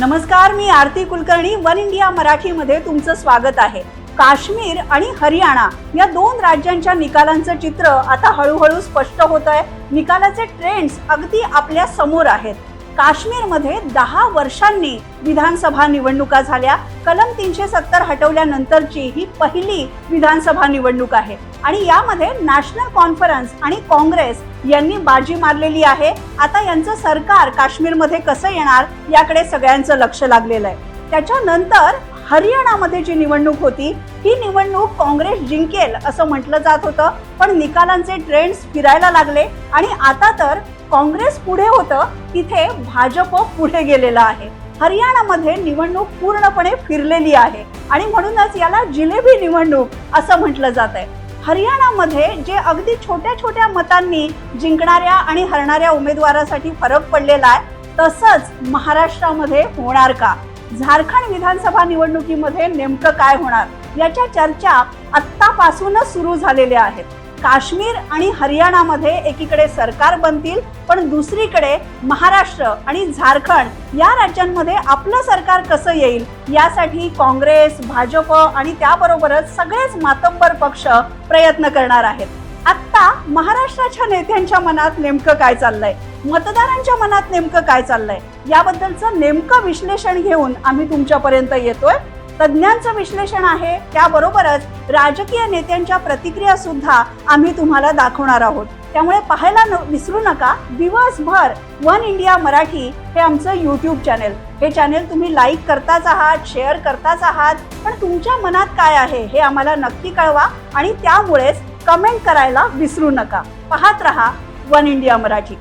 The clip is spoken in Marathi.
नमस्कार मी आरती कुलकर्णी वन इंडिया मराठीमध्ये तुमचं स्वागत आहे. काश्मीर आणि हरियाणा या दोन राज्यांच्या निकालांचं चित्र आता हळूहळू स्पष्ट होत आहे. निकालाचे ट्रेंड्स अगदी आपल्यासमोर आहेत. काश्मीरमध्ये दहा वर्षांनी विधानसभा निवडणुका झाल्या. कलम तीनशे सत्तर हटवल्यानंतरची ही पहिली विधानसभा निवडणूक आहे. आणि यामध्ये नॅशनल कॉन्फरन्स आणि काँग्रेस यांनी बाजी मारलेली आहे. आता यांचं सरकार काश्मीरमध्ये कसं येणार याकडे सगळ्यांचं लक्ष लागलेलं आहे. त्याच्यानंतर हरियाणामध्ये जी निवडणूक होती ही निवडणूक काँग्रेस जिंकेल असं म्हटलं जात होतं पण निकालांचे ट्रेंड्स फिरायला लागले आणि आता तर काँग्रेस पुढे होतं तिथे भाजप पुढे गेलेलं आहे. हरियाणामध्ये निवडणूक पूर्णपणे फिरलेली आहे आणि म्हणूनच याला जिलेबी निवडणूक असं म्हटलं जात आहे हरियाणामध्ये जे अगदी छोट्या छोट्या मतांनी जिंकणाऱ्या आणि हरणाऱ्या उमेदवारासाठी फरक पडलेला आहे तसंच महाराष्ट्रामध्ये होणार का? झारखंड विधानसभा निवडणुकीमध्ये नेमकं काय होणार? याच्या चर्चा आत्तापासूनच सुरू झालेल्या आहेत. काश्मीर आणि हरियाणामध्ये एकीकडे सरकार बनतील पण दुसरीकडे महाराष्ट्र आणि झारखंड या राज्यांमध्ये आपलं सरकार कसं येईल? यासाठी काँग्रेस भाजप आणि त्याबरोबरच सगळेच मातंबर पक्ष प्रयत्न करणार आहेत. आत्ता महाराष्ट्राच्या नेत्यांच्या मनात नेमकं काय चाललंय? मतदारांच्या मनात नेमकं काय चाललंय? याबद्दलचं नेमकं विश्लेषण घेऊन आम्ही तुमच्यापर्यंत येतोय. तज्ज्ञांचं विश्लेषण आहे. त्याबरोबरच राजकीय नेत्यांच्या प्रतिक्रिया सुद्धा आम्ही तुम्हाला दाखवणार आहोत. त्यामुळे पाहायला न विसरू नका. दिवसभर वन इंडिया मराठी हे आमचं यूट्यूब चॅनेल हे चॅनेल तुम्ही लाईक करताच आहात शेअर करताच आहात. पण तुमच्या मनात काय आहे हे आम्हाला नक्की कळवा आणि त्यामुळेच कमेंट करायला विसरू नका. पाहत रहा वन इंडिया मराठी.